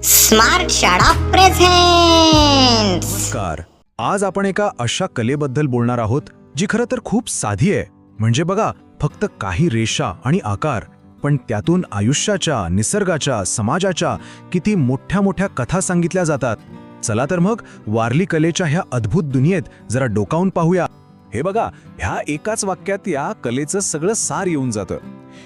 Smart शाळा present नमस्कार. आज आपण एका अशा कलेबद्दल बोलणार आहोत जी खरं तर खूप साधी आहे. म्हणजे बघा फक्त काही रेषा आणि आकार पण त्यातून आयुष्याच्या निसर्गाच्या समाजाच्या किती मोठ्या मोठ्या कथा सांगितल्या जातात. चला तर मग वारली कलेच्या ह्या अद्भुत दुनियेत जरा डोकावून पाहूया. हे बघा ह्या एकाच वाक्यात या कलेचं सगळं सार येऊन जातं.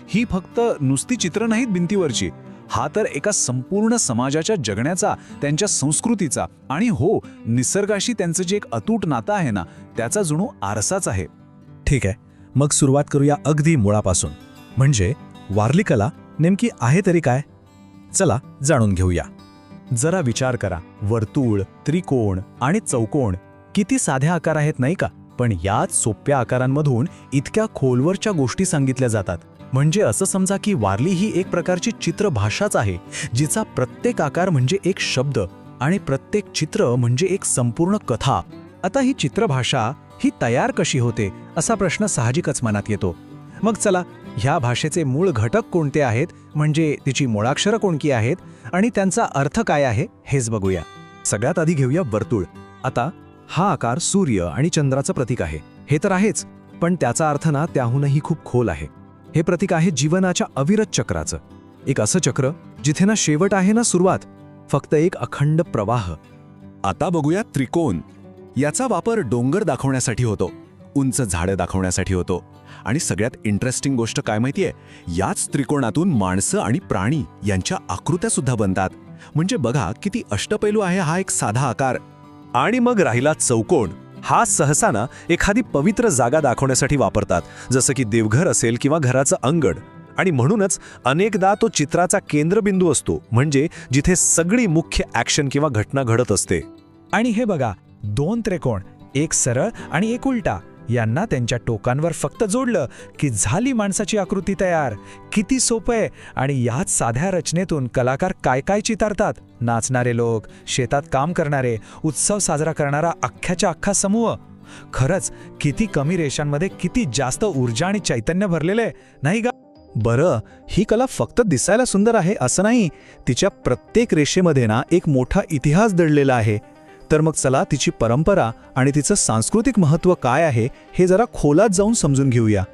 ही फक्त नुसती चित्र नाहीत भिंतीवरची. हा तर एका संपूर्ण समाजाच्या जगण्याचा त्यांच्या संस्कृतीचा आणि हो निसर्गाशी त्यांचं जे एक अतूट नातं आहे ना त्याचा जणू आरसाच आहे. ठीक आहे. मग सुरुवात करूया अगदी मुळापासून. म्हणजे वारली कला नेमकी आहे तरी काय? चला जाणून घेऊया. जरा विचार करा. वर्तुळ त्रिकोण आणि चौकोण किती साध्या आकार आहेत नाही का? पण याच सोप्या आकारांमधून इतक्या खोलवरच्या गोष्टी सांगितल्या जातात. म्हणजे असं समजा की वारली ही एक प्रकारची चित्रभाषाच आहे जिचा प्रत्येक आकार म्हणजे एक शब्द आणि प्रत्येक चित्र म्हणजे एक संपूर्ण कथा. आता ही चित्रभाषा ही तयार कशी होते असा प्रश्न साहजिकच मनात येतो. मग चला ह्या भाषेचे मूळ घटक कोणते आहेत म्हणजे तिची मुळाक्षरं कोणती आहेत आणि त्यांचा अर्थ काय आहे हेच बघूया. सगळ्यात आधी घेऊया वर्तुळ. आता हा आकार सूर्य आणि चंद्राचं प्रतीक आहे. हे तर आहेच पण त्याचा अर्थ ना त्याहूनही खूप खोल आहे. हे प्रतीक आहे जीवनाच्या अविरत चक्राचं. एक असं चक्र जिथे ना शेवट आहे ना सुरुवात फक्त एक अखंड प्रवाह. आता बघूया त्रिकोण. याचा वापर डोंगर दाखवण्यासाठी होतो उंच झाडं दाखवण्यासाठी होतो. आणि सगळ्यात इंटरेस्टिंग गोष्ट काय माहितीये? याच त्रिकोणातून माणसं आणि प्राणी यांच्या आकृत्या सुद्धा बनतात. म्हणजे बघा किती अष्टपैलू आहे हा एक साधा आकार. आणि मग राहिला चौकोन. हा सहसा ना एखादी पवित्र जागा दाखवण्यासाठी वापरतात जसं की देवघर असेल किंवा घराचं अंगण. आणि म्हणूनच अनेकदा तो चित्राचा केंद्रबिंदू असतो म्हणजे जिथे सगळी मुख्य ॲक्शन किंवा घटना घडत असते. आणि हे बघा दोन त्रिकोण एक सरळ आणि एक उलटा. यांना त्यांच्या टोकांवर फक्त जोडलं की झाली माणसाची आकृती तयार. किती सोपं आहे आणि याच साध्या रचनेतून कलाकार काय काय चितारतात. नाचणारे लोक शेतात काम करणारे उत्सव साजरा करणारा अख्ख्याच्या अख्खा समूह. खरंच किती कमी रेषांमध्ये किती जास्त ऊर्जा आणि चैतन्य भरलेले नाही का? बरं ही कला फक्त दिसायला सुंदर आहे असं नाही. तिच्या प्रत्येक रेषेमध्ये ना एक मोठा इतिहास दडलेला आहे. तर मग चला तिची परंपरा आणि तिचं सांस्कृतिक महत्त्व काय आहे हे जरा खोलात जाऊन समजून घेऊया.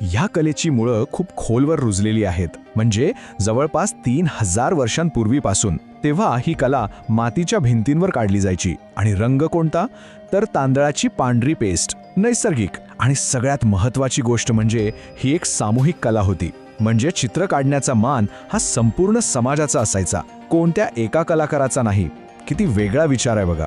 ह्या कलेची मुळं खूप खोलवर रुजलेली आहेत. म्हणजे जवळपास तीन हजार वर्षांपूर्वीपासून तेव्हा ही कला मातीच्या भिंतींवर काढली जायची. आणि रंग कोणता? तर तांदळाची पांढरी पेस्ट नैसर्गिक आणि सगळ्यात महत्त्वाची गोष्ट म्हणजे ही एक सामूहिक कला होती. म्हणजे चित्र काढण्याचा मान हा संपूर्ण समाजाचा असायचा. कोणत्या एका कलाकाराचा नाही. किती वेगळा विचार आहे बघा.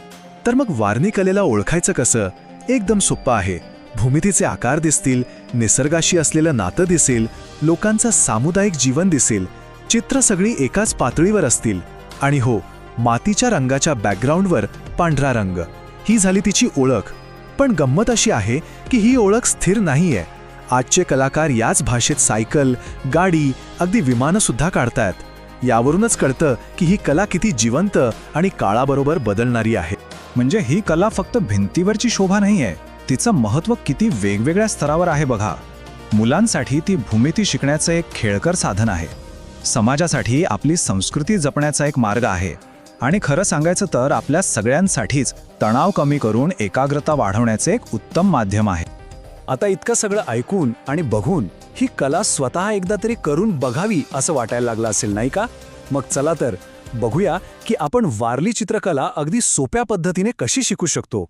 तर मग वारणी कलेला ओळखायचं कसं? एकदम सोप्पं आहे. भूमितीचे आकार दिसतील निसर्गाशी असलेलं नातं दिसेल लोकांचं सामुदायिक जीवन दिसेल चित्र सगळी एकाच पातळीवर असतील. आणि हो मातीच्या रंगाच्या बॅकग्राऊंडवर पांढरा रंग. ही झाली तिची ओळख. पण गंमत अशी आहे की ही ओळख स्थिर नाहीये. आजचे कलाकार याच भाषेत सायकल गाडी अगदी विमानं सुद्धा काढतायत. यावरूनच कळतं की ही कला किती जिवंत आणि काळाबरोबर बदलणारी आहे. म्हणजे ही कला फक्त भिंतीवरची शोभा नाही आहे तिचं महत्त्व किती वेगवेगळ्या स्तरावर आहे बघा. मुलांसाठी ती भूमिती शिकण्याचं एक खेळकर साधन आहे. समाजासाठी आपली संस्कृती जपण्याचा एक मार्ग आहे. आणि खरं सांगायचं तर आपल्या सगळ्यांसाठीच तणाव कमी करून एकाग्रता वाढवण्याचे एक उत्तम माध्यम आहे. आता इतकं सगळं ऐकून आणि बघून ही कला स्वतः एकदा तरी करून बघावी असं वाटायला लागलं असेल नाही का? मग चला तर बघूया की आपण वारली चित्रकला अगदी सोप्या पद्धतीने कशी शिकू शकतो.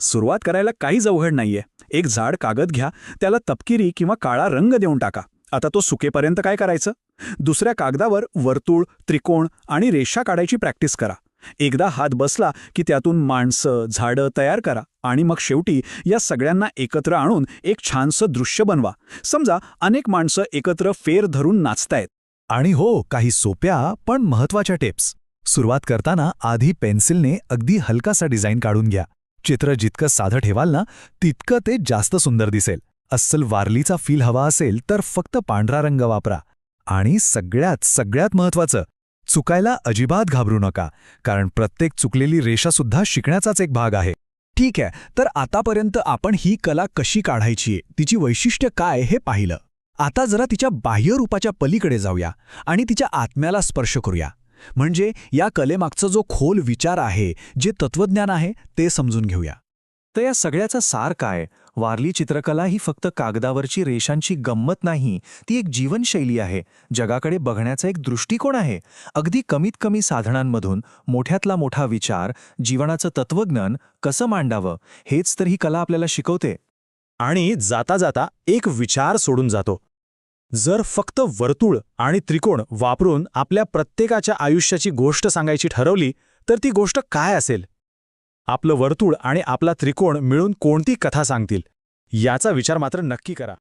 सुरुवात करायला काहीच अवघड नाहीये. एक झाड कागद घ्या त्याला तपकिरी किंवा काळा रंग देऊन टाका. आता तो सुकेपर्यंत काय करायचं? दुसऱ्या कागदावर वर्तुळ त्रिकोण आणि रेषा काढायची प्रॅक्टिस करा. एकदा हात बसला की त्यातून माणसं झाडं तयार करा आणि मग शेवटी या सगळ्यांना एकत्र आणून एक छानसं दृश्य बनवा. समजा अनेक माणसं एकत्र फेर धरून नाचतायत. आणि हो काही सोप्या पण महत्त्वाच्या टिप्स. सुरुवात करताना आधी पेन्सिलने अगदी हलकासा डिझाईन काढून घ्या. चित्र जितकं साधं ठेवाल ना तितकं ते जास्त सुंदर दिसेल. अस्सल वारलीचा फील हवा असेल तर फक्त पांढरा रंग वापरा. आणि सगळ्यात सगळ्यात महत्वाचं चुकायला अजिबात घाबरू नका कारण प्रत्येक चुकलेली रेषासुद्धा शिकण्याचाच एक भाग आहे. ठीक आहे तर आतापर्यंत आपण ही कला कशी काढायची तिची वैशिष्ट्य काय हे पाहिलं. आता जरा तिच्या बाह्य रूपाच्या पलीकडे जाऊया आणि तिच्या आत्म्याला स्पर्श करूया. म्हणजे या कलेमागचा जो खोल विचार आहे जे तत्वज्ञान आहे ते समजून घेऊया. तर या सगळ्याचा सार काय? वारली चित्रकला ही फक्त कागदावरची रेषांची गंमत नाही ती एक जीवनशैली आहे जगाकडे बघण्याचा एक दृष्टिकोन आहे. अगदी कमीत कमी साधनांमधून मोठ्यातला मोठा विचार जीवनाचं तत्वज्ञान कसं मांडावं? हेच तर ही कला आपल्याला शिकवते. आणि जाता जाता एक विचार सोडून जातो. जर फक्त वर्तुळ आणि त्रिकोण वापरून आपल्या प्रत्येकाच्या आयुष्याची गोष्ट सांगायची ठरवली तर ती गोष्ट काय असेल? आपलं वर्तुळ आणि आपला त्रिकोण मिळून कोणती कथा सांगतील? याचा विचार मात्र नक्की करा.